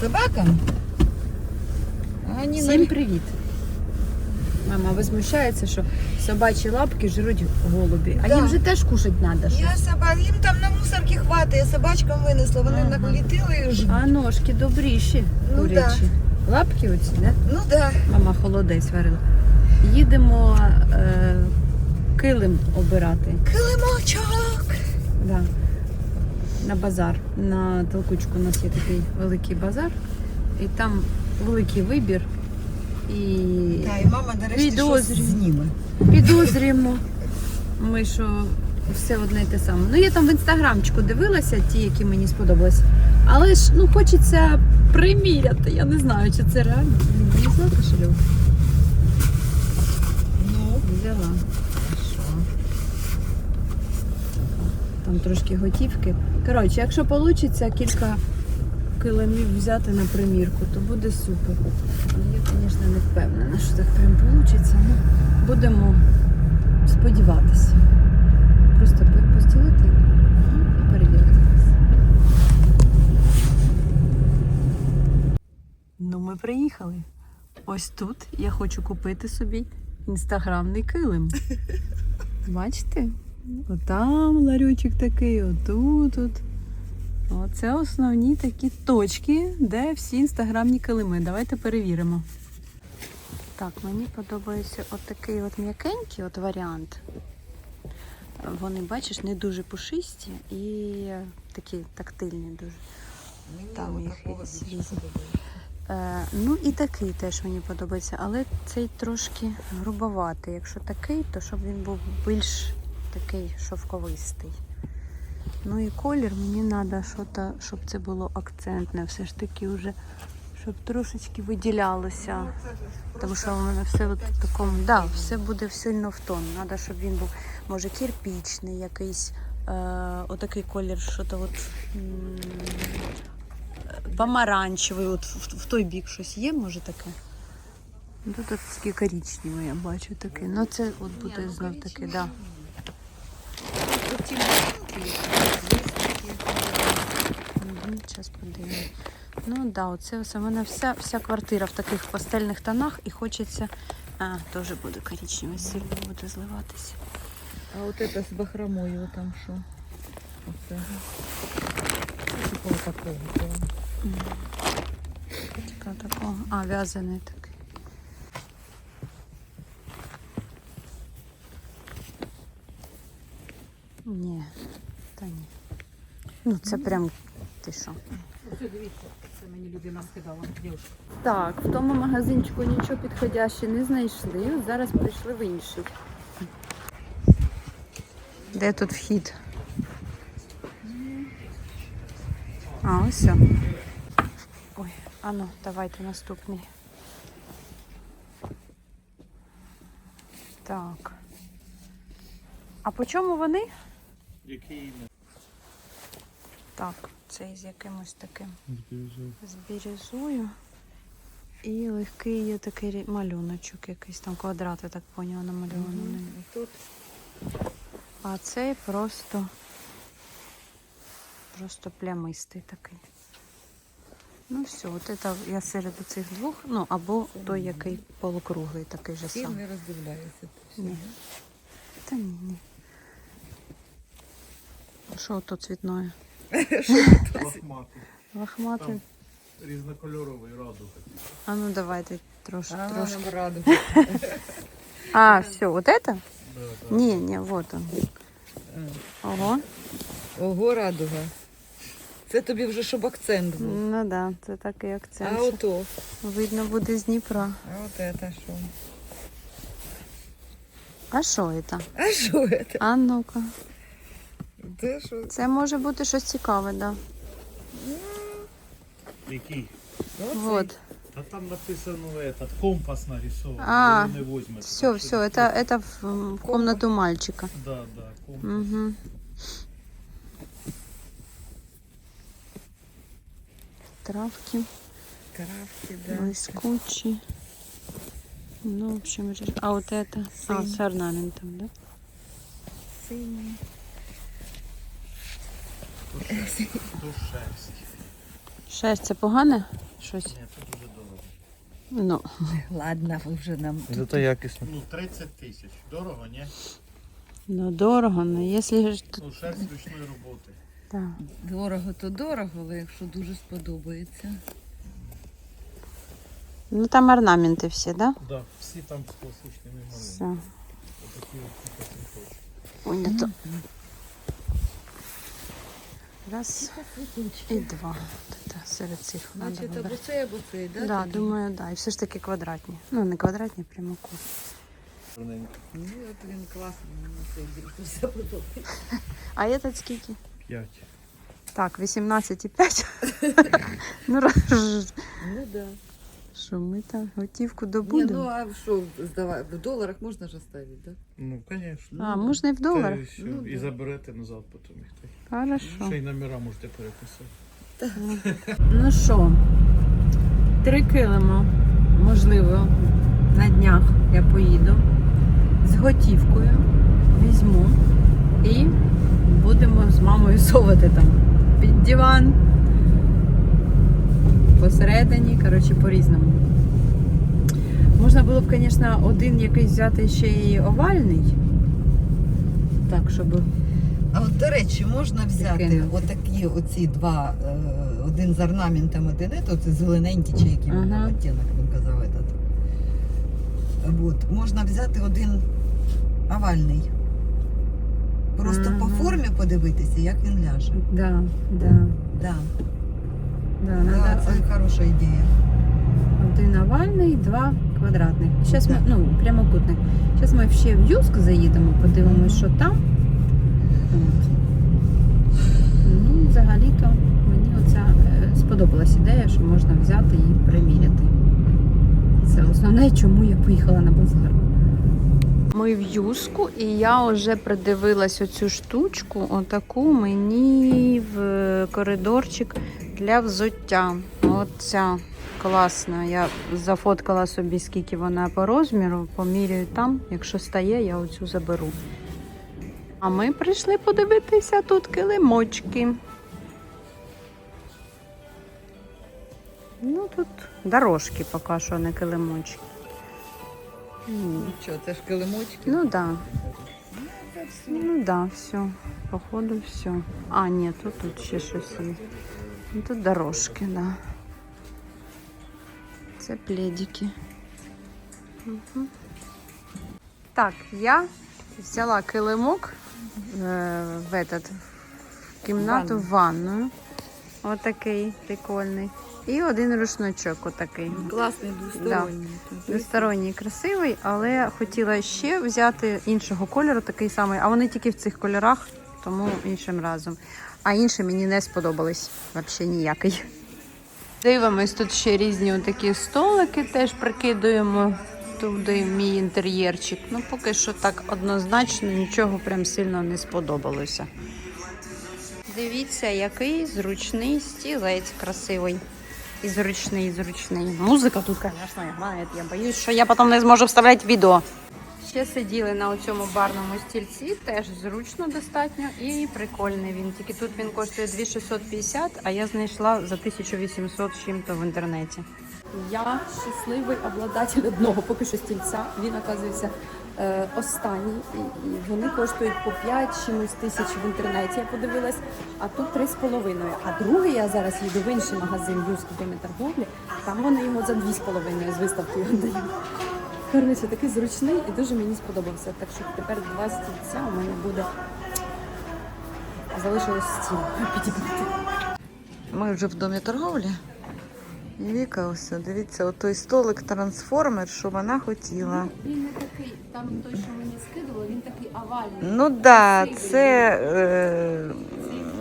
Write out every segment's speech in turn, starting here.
Собакам? Они Всім на... привіт! Мама возмущається, що собачі лапки жруть голубі. А Да. їм же теж кушать треба. Я собак, їм там на мусорці хватає, собачкам винесла, вони Ага. налетіли і ж. А ножки добріші, Ну, курячі. Лапки оці, да? Ну да. Мама холодець варила. Їдемо е, килим обирати. Килимочок. Да. На базар. На толкучку у нас є такий великий базар. І там великий вибір. І Та, і мама нарешті щось Підозрюю. зніме. підозрюємо. Ми що все одне і те саме. Ну, я там в інстаграмчику дивилася, ті, які мені сподобались. Але ж ну хочеться приміряти. Я не знаю, чи це реально. Не взяла кошельок? Ну, Взяла. що? Там трошки готівки. Коротше, якщо вийде кілька килимів взяти на примірку, то буде супер. Я, звісно, не впевнена, що так прям вийде. Ну, будемо сподіватися. Просто по- постілити і перевірити. Ну, ми приїхали. Ось тут я хочу купити собі інстаграмний килим. Бачите? Отам ларючок такий, отут. От. Оце основні такі точки, де всі інстаграмні килими. Давайте перевіримо. Так, мені подобається отакий от м'якенький от варіант. Вони, бачиш, не дуже пушисті і такі тактильні дуже. Мені Там їх різні. Е, ну і такий теж мені подобається, але цей трошки грубоватий. Якщо такий, то щоб він був більш такий шовковистий. Ну і колір мені треба, щоб це було акцентне, все ж таки вже, щоб трошечки виділялося. Тому що у мене все от в такому, да, все буде сильно в тон. Треба, щоб він був, може, кирпічний якийсь, е, отакий колір, що то от. помаранчевий, от в, в той бік щось є, може таке. Ну, Тут от таке коричневе, я бачу таке. Ну це от буде ну, знов таке, коричневий да. Угу, зараз подивимось. Ну да, оце у мене вся, вся квартира в таких пастельних тонах і хочеться. А, теж буде коричневий, сильно буде зливатися. А от це з бахромою там що? Оце. Типу такого. Така такого. А, в'язаний такий. Ні, та ні. Ну це прям ти що. Ось дивіться, це мені людина скидала, дівчинка. Так, в тому магазинчику нічого підходящого не знайшли. Зараз прийшли в інший. Де тут вхід? А, ось. Ой, а ну, давайте наступний. Так. А по чому вони? Який Так, цей з якимось таким не з бірюзою. І легкий є такий малюночок, якийсь там квадрат, я так поняла, намальований. Тут А цей просто, просто плямистий такий. Ну все, от це я серед цих двох, ну або той, який полукруглий, такий же всі самий. не роздивляються. Ні. Та ні, ні. Що то цвітное? лохматий. Лохматий. Там. Різнокольоровий радуга. А ну давайте трошки, А, трошки. раду. А, все, вот это? Да, да. Не, не, вот он. Ого. Ого, радуга. Це тобі вже щоб акцент був. Ну да, це такий А акцент. ото. Видно буде з Дніпра. А от це що? А що це? А що це? А ну-ка. Це що? Це може бути щось цікаве, да. Який? Оцей. Вот. А там написано этот, компас нарисован. А, не возьмете. Все, все, это, это в, в комнату мальчика. Да, да, компас. Угу. Травки, Травки, да. блескучие. Ну, в общем, а вот это, а, с орнаментом, да? Шерсть. Шерсть це погане? щось. Ні, це дуже дорого. Ну, Ладно, ви вже нам. Зато якісно. Ну, 30 тисяч. Дорого, ні? ну дорого, ну якщо ж тут. Ну, шерсть ручної роботи. Так. Дорого, то дорого, але якщо дуже сподобається. Ну там орнаменти всі, так? Да? Да, всі там з класичними Все. малюнками. Отакі от типу цвіточки. Понято. Раз і два. Серед цих Значить, або цей, або цей, да? Да, думаю, да. І все ж таки квадратні. Ну, не квадратні, а прямокутні. Ну, от він класний, мені цей більше заподобається. А этот скільки? П'ять. Так, 18,5. ну, Ну, да. Що ми там готівку Ні, ну, а що, здавай, в доларах можна ж оставити, да? Ну, звісно. а, можна і в доларах? Та і. Ну, і да. заберете назад потім їх. Хорошо. Ще й номера можете переписати. Ну що, три килимо, можливо, на днях я поїду з готівкою, візьму і будемо з мамою совати там під диван. Посередині, коротше, по-різному. Можна було б, звісно, один якийсь взяти ще й овальний. Так, щоб. А от, до речі, можна взяти отакі оці два, е, один з орнаментом, один це зелененький чи який Ага. оттінок, він казав этот. От, можна взяти один овальний. Просто по формі подивитися, як він ляже. Да, да, Да. Да, Да, це хороша ідея. Один овальний, два квадратних. Зараз ми, ну, прямокутник. Зараз ми ще в Юск заїдемо, подивимося, що там. От. Ну, взагалі-то мені оця е, сподобалась ідея, що можна взяти і приміряти. Це основне, чому я поїхала на базар. Ми в Юску, і я вже придивилась оцю штучку, отаку мені в коридорчик для взуття. Оця класна. Я зафоткала собі, скільки вона по розміру, поміряю там. Якщо стає, я оцю заберу. А ми прийшли подивитися тут килимочки. Ну, тут дорожки поки що, не килимочки. М, Що, це ж килимочки? Ну так. Да. Ну да, все. Походу все. А, ні, тут, тут ще щось є. Ну, тут дорожки, да. Це пледики. Угу. Так, я взяла килимок е, в, этот, в кімнату в ванную. Отакий прикольний. І один рушничок отакий. Класний двосторонній. Двосторонній красивий, але хотіла ще взяти іншого кольору, такий самий, а вони тільки в цих кольорах, тому іншим разом. А інші мені не сподобались взагалі ніякий. Дивимось, тут ще різні такі столики, теж прикидуємо туди в мій інтер'єрчик. Ну, поки що так однозначно нічого прям сильно не сподобалося. Дивіться, який зручний стілець красивий. І зручний, і зручний. Музика тут, звісно, грає. Я боюсь, що я потім не зможу вставляти відео. Ще сиділи на цьому барному стільці, теж зручно достатньо і прикольний він. Тільки тут він коштує 2650, а я знайшла за 1800 з чим-то в інтернеті. Я щасливий обладатель одного поки що стільця. Він оказується е, останній. І, і вони коштують по 5 чимось тисяч в інтернеті. Я подивилась, а тут 3,5. А другий я зараз їду в інший магазин домі торговлі. Там вони йому за 2,5 з виставки його дають. Коротше, такий зручний і дуже мені сподобався. Так що тепер два стільця у мене буде. Залишилось стіл підібрати. Ми вже в домі торговлі. Віка, ось, дивіться, отой столик трансформер, що вона хотіла. Він не такий, там той, що мені скидували, він такий овальний. Ну так, да, це е,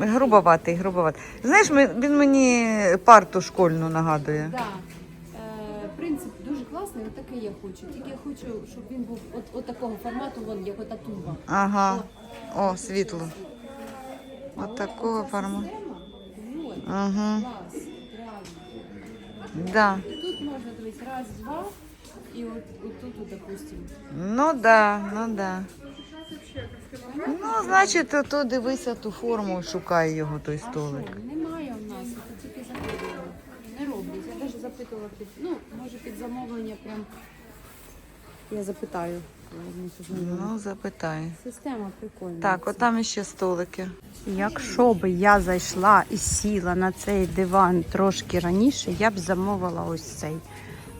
грубоватий, грубоватий. Знаєш, ми- він мені парту школьну нагадує. Да. Е, принцип дуже класний, отакий я хочу. Тільки я хочу, щоб він був от, от такого формату, вон, як ота туба. Ага. О, світло. От такого формату. Ага. клас. Да. І тут можна дивитися раз, два, і от, от тут, от, допустим. Ну да, ну да. Ну, значить, то дивися ту форму, шукай його той А столик. що? Немає в нас, це тільки запитувала. Не роблять. Я навіть запитувала під, ну, може під замовлення прям. Я запитаю. Ну, запитай. Система прикольна. Так, отам іще столики. Якщо б я зайшла і сіла на цей диван трошки раніше, я б замовила ось цей.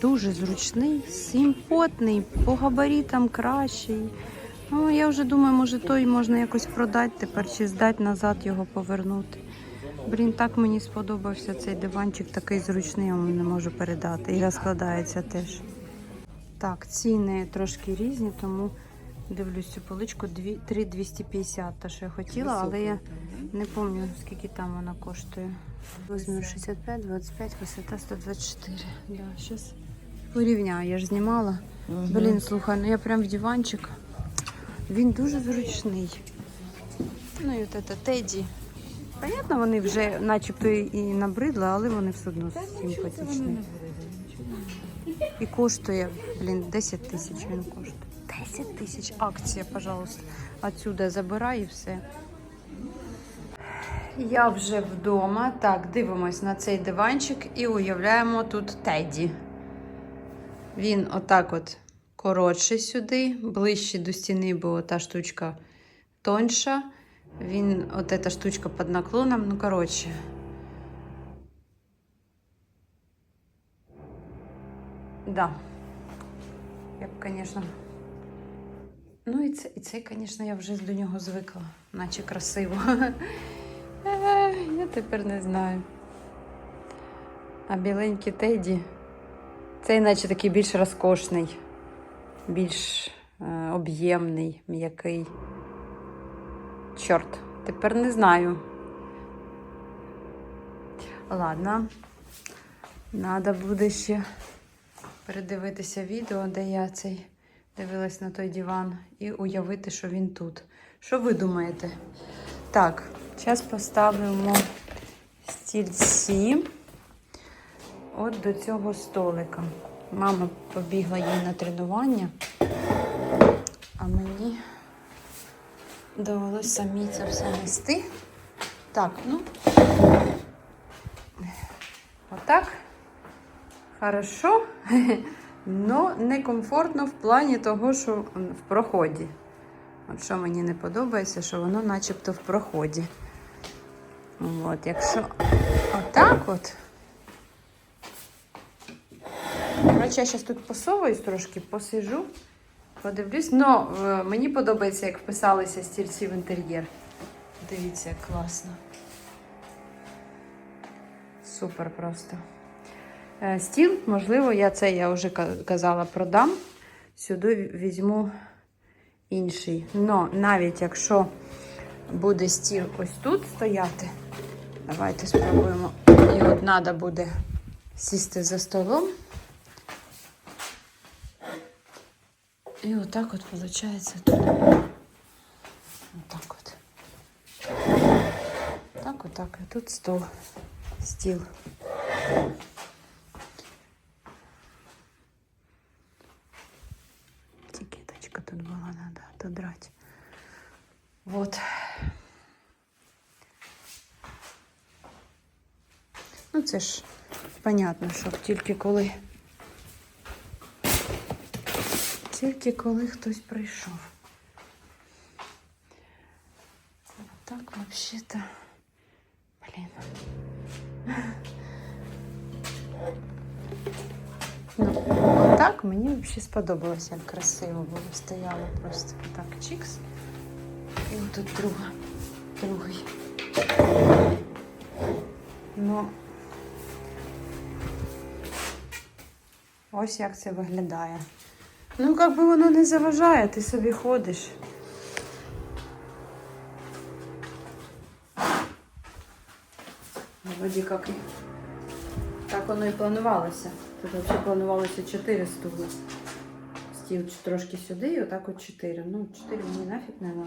Дуже зручний, симпотний, по габаритам кращий. Ну, я вже думаю, може той можна якось продати тепер чи здати назад його повернути. Блін, так мені сподобався цей диванчик, такий зручний, я вам не можу передати. І розкладається теж. Так, ціни трошки різні, тому дивлюсь цю поличку 3250, та що я хотіла, але я не пам'ятаю, скільки там вона коштує. Розмір 65, 25, висота 124. Да, щас порівняю, я ж знімала. Блін, слухай, ну я прям в диванчик. Він дуже зручний. Ну і от це Теді. Понятно, вони вже начебто і набридли, але вони все одно симпатичні. І коштує, блін, 10 тисяч він коштує. 10 тисяч акція, пожалуйста. Отсюда забирай і все. Я вже вдома. Так, дивимось на цей диванчик і уявляємо тут Теді. Він отак от коротший сюди, ближче до стіни, бо та штучка тоньша. Він, от эта штучка під наклоном, ну коротше. Да. Я б, звісно. Ну і це, і це, звісно, я вже до нього звикла, наче красиво. Е, Я тепер не знаю. А біленький Теді. Цей, наче такий більш розкошний, більш е, об'ємний, м'який. Чорт, тепер не знаю. Ладно. Надо буде ще передивитися відео, де я цей дивилась на той диван, і уявити, що він тут. Що ви думаєте? Так, зараз поставимо стільці от до цього столика. Мама побігла їй на тренування, а мені довелося самі це все нести. Так, ну, отак. Хорошо, но некомфортно в плані того, що в проході. От що мені не подобається, що воно начебто в проході. От, якщо отак от. Коротше, я зараз тут посовуюсь трошки, посижу, подивлюсь. Но е, мені подобається, як вписалися стільці в інтер'єр. Дивіться, як класно. Супер просто. Е, Стіл, можливо, я це я вже казала, продам. Сюди візьму інший. Но навіть якщо буде стіл ось тут стояти, давайте спробуємо. І от треба буде сісти за столом. І отак от виходить тут. Отак от. Так, отак. І тут стол, стіл. Тут была, надо отодрать. Вот. Ну, це ж понятно, що тільки коли. Тільки коли хтось прийшов. Так, взагалі-то. Блін. Ну, отак мені взагалі сподобалося, як красиво було. Стояло просто так чікс. І отут друга, другий. Ну, ось як це виглядає. Ну, як би воно не заважає, ти собі ходиш. Вроді як так воно і планувалося. Тут взагалі планувалося 4 стули. Стіл трошки сюди і отак от 4. Ну, 4 мені нафіг не треба.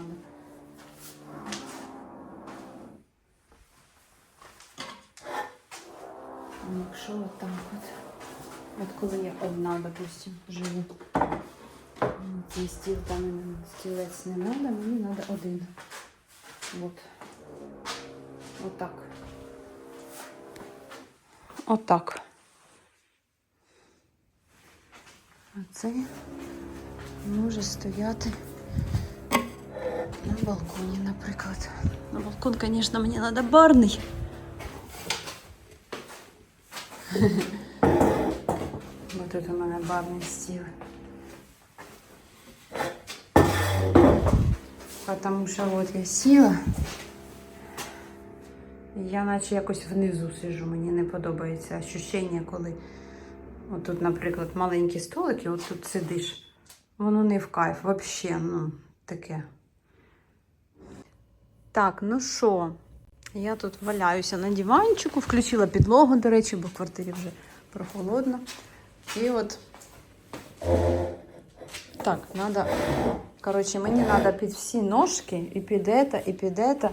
Ну, Якщо отак от. От коли я одна, допустим, живу. Ну, Цей стіл там стілець не треба, мені треба один. От. Отак. Отак. А цей може стояти на балконі, наприклад. На балкон, звісно, мені треба барний. Бо тут у мене барний стіл. Потому що от я сіла. Я наче якось внизу сижу, мені не подобається ощущення, коли от тут, наприклад, маленькі столики, от тут сидиш. Воно не в кайф, взагалі, ну, таке. Так, ну що, я тут валяюся на диванчику, включила підлогу, до речі, бо в квартирі вже прохолодно. І от так, надо. Коротше, мені треба під всі ножки, і під ета, і під ета.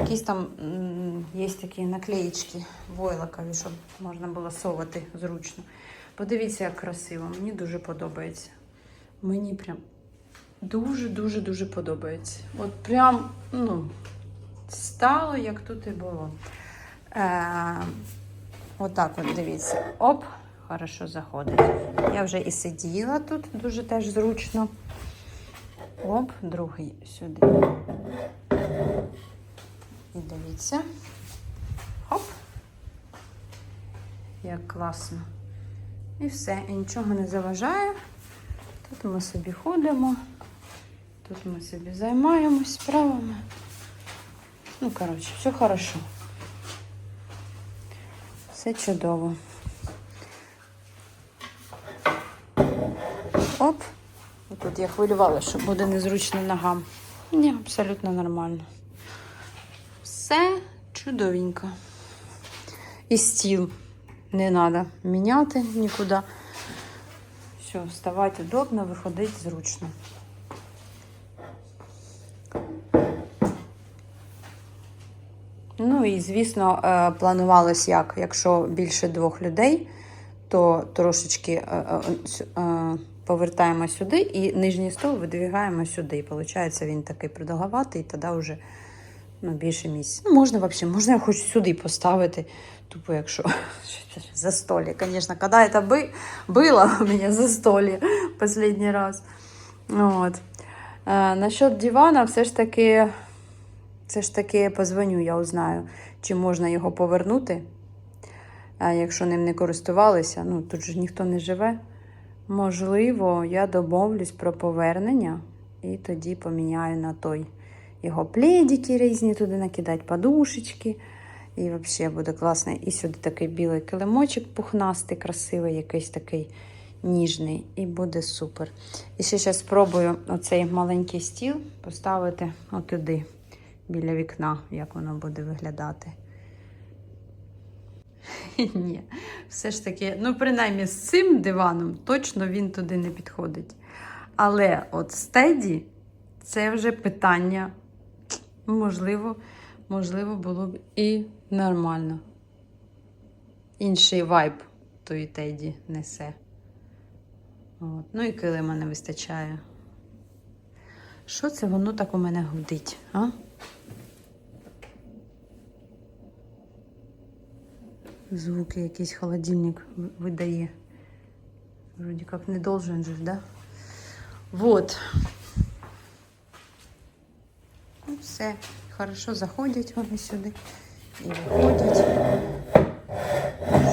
Якісь там є такі наклеїчки войлокові, щоб можна було совати зручно. Подивіться, як красиво. Мені дуже подобається. Мені прям дуже-дуже-дуже подобається. От прям, ну, стало, як тут і було. Е, отак от дивіться. Оп, хорошо заходить. Я вже і сиділа тут, дуже теж зручно. Оп, другий сюди. І дивіться. Хоп. Як класно. І все, і нічого не заважає. Тут ми собі ходимо, тут ми собі займаємось справами. Ну, коротше, все хорошо. Все чудово. Оп. Тут я хвилювалася, що буде незручно ногам. Ні, абсолютно нормально. Все чудовенько. І стіл не треба міняти нікуди. Все, вставати удобно, виходити зручно. Ну і, звісно, е, планувалось як, якщо більше двох людей, то трошечки е, е, повертаємо сюди і нижній стол видвигаємо сюди. І виходить, він такий продовгуватий, і тоді вже ну, більше місць. Ну, можна взагалі, можна хоч сюди поставити. Тупо, якщо за столі, звісно, коли це би, було у мене за столі останній раз. От. Е, насчет дивана, все ж таки, все ж таки позвоню, я узнаю, чи можна його повернути. А якщо ним не користувалися, ну тут же ніхто не живе. Можливо, я домовлюсь про повернення і тоді поміняю на той його пледики різні туди накидати, подушечки. І взагалі буде класно. І сюди такий білий килимочок пухнастий, красивий, якийсь такий ніжний. І буде супер. І ще зараз спробую оцей маленький стіл поставити отуди, біля вікна, як воно буде виглядати. Ні, все ж таки, ну, принаймні з цим диваном точно він туди не підходить. Але от з Теді це вже питання, можливо, можливо, було б і нормально. Інший вайб тої Теді несе. От. Ну і килима не вистачає. Що це воно так у мене гудить, а? Звуки якийсь холодильник видає. Вроде как не должен же, да? Вот. Все. Хорошо заходять вони сюди і виходять.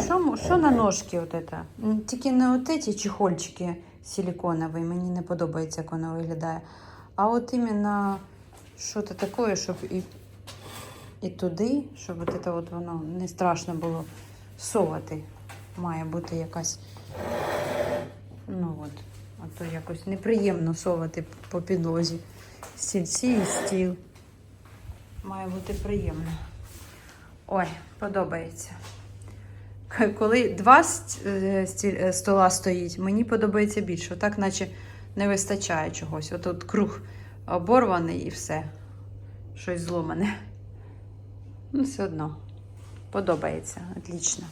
Що, що на ножки от это? Тільки не от ці чехольчики силиконові, мені не подобається, як воно виглядає. А от іменно щось таке, щоб і, і туди, щоб от это от воно не страшно було совати. Має бути якась. Ну от, а то якось неприємно совати по підлозі. Стільці і стіл. Має бути приємно. Ой, подобається. Коли два е, е, стола стоїть, мені подобається більше. Так, наче не вистачає чогось. От тут круг оборваний і все. Щось зломане. Ну, все одно. Подобається. Отлично.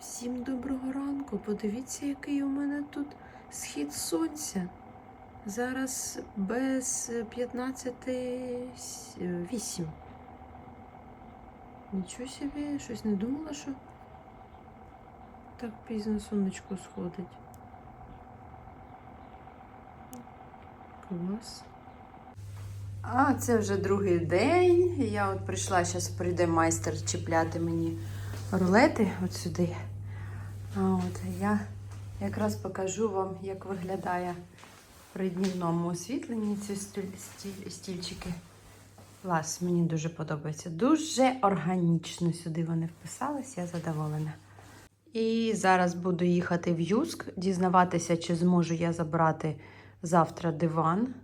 Всім доброго ранку. Подивіться, який у мене тут схід сонця. Зараз без 15.08. Нічого собі, щось не думала, що так пізно сонечко сходить? Клас. А, це вже другий день. Я от прийшла, зараз прийде майстер чіпляти мені рулети от сюди. А от я якраз покажу вам, як виглядає при днівному освітленні ці стіль- стіль- стільчики. Клас, мені дуже подобається. Дуже органічно сюди вони вписались, я задоволена. І зараз буду їхати в Юск, дізнаватися, чи зможу я забрати завтра диван.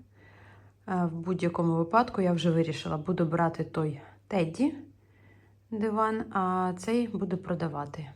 Е, В будь-якому випадку я вже вирішила, буду брати той Тедді диван, а цей буду продавати.